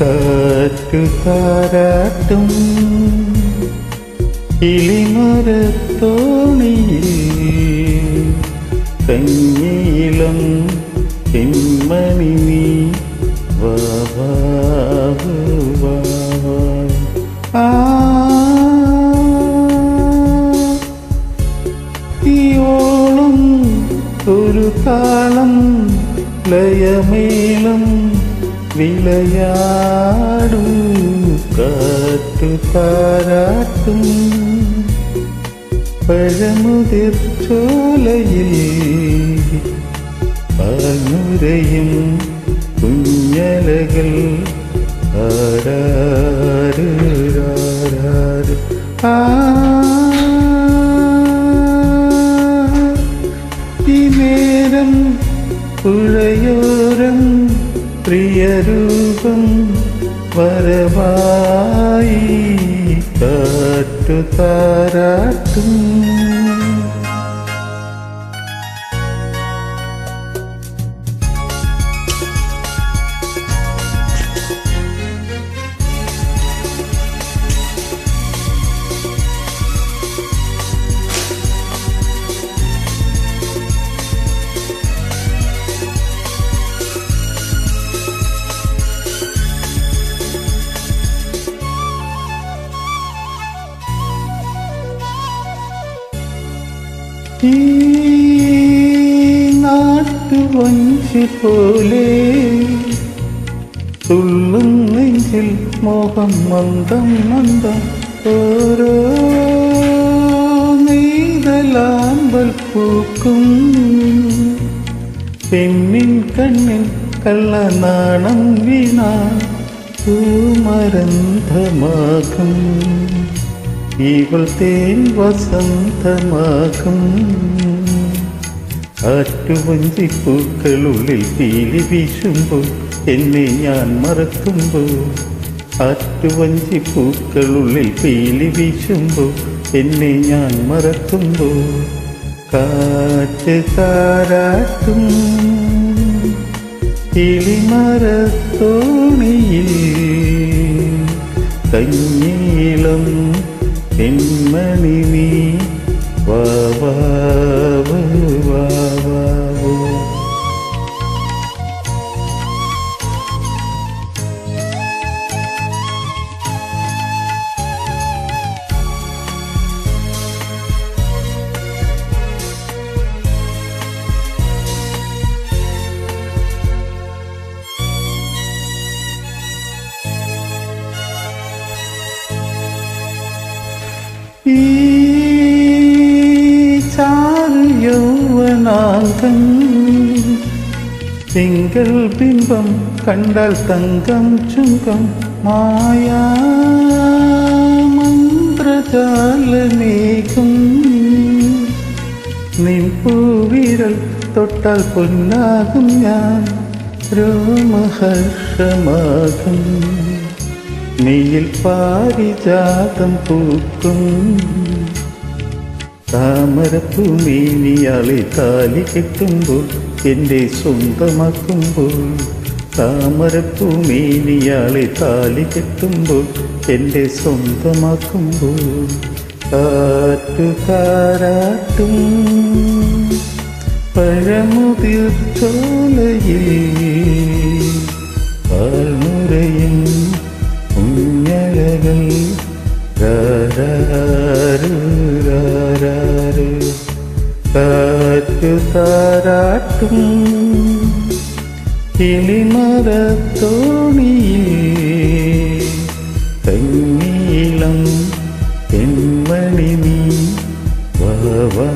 കാറ്റു താരാട്ടും കിളിമരത്തോണിയിൽ കഞ്ഞിയിളം പെൺമണി നീ ഒരു താളം ലയമേളം വിളയാടും കാത്തു താരാട്ടും പഴമുതിർച്ചോലയിൽ പാനുരയും കുഞ്ഞലകൾ ആരാര് ആരാര് ആ ഈ നേരം പുഴയോരം പ്രിയരൂപം വരവായി കാറ്റു ഈ പോലെ തുള്ളും നെഞ്ചിൽ മോഹം മന്ദം മന്ദം. ഓരോ നീതലാമ്പൽ പൂക്കും. പെണ്ണിൻ കണ്ണിൽ കള്ളനാണം വീണ പൂമരന്ധമാകും ഇവൾ തേൻ വസന്തമാകും. ആറ്റുവഞ്ചിപ്പൂക്കളുള്ളിൽ പീലി വീശുമ്പോൾ എന്നെ ഞാൻ മറക്കുമ്പോൾ ആറ്റുവഞ്ചിപ്പൂക്കളുള്ളിൽ പീലി വീശുമ്പോൾ എന്നെ ഞാൻ മറക്കുമ്പോൾ കാറ്റ് താരാട്ടും കിളിമരത്തോണിയിൽ കഞ്ഞീളം பெண்மணி நீ வா യൗവനാംഗം തിങ്കൾ ബിംബം കണ്ടാൽ തങ്കം ചുങ്കം മായാ മന്ത്രജാലമേകും. നിൻ പൂവിരൽ തൊട്ടാൽ പൊന്നാകും ഞാൻ രോമഹർഷമാകും. നീയിൽ പാരിജാതം പൂക്കും. താമരപ്പൂമേനിയാളെ താലി കെട്ടുമ്പോൾ എന്റെ സ്വന്തമാക്കുമ്പോൾ താമരപ്പൂമേനിയാളെ താലി കെട്ടുമ്പോൾ എന്റെ സ്വന്തമാക്കുമ്പോൾ കാറ്റുകാരാട്ടും പഴമുതിർ ചോലയിൽ പാൽമുരയും കുഞ്ഞഴകൾ രാരാരു രാരാരു കാറ്റു താരാട്ടും കിളിമരത്തോണിയിൽ കഞ്ഞീളം പെൺമണി നീ വാ വാ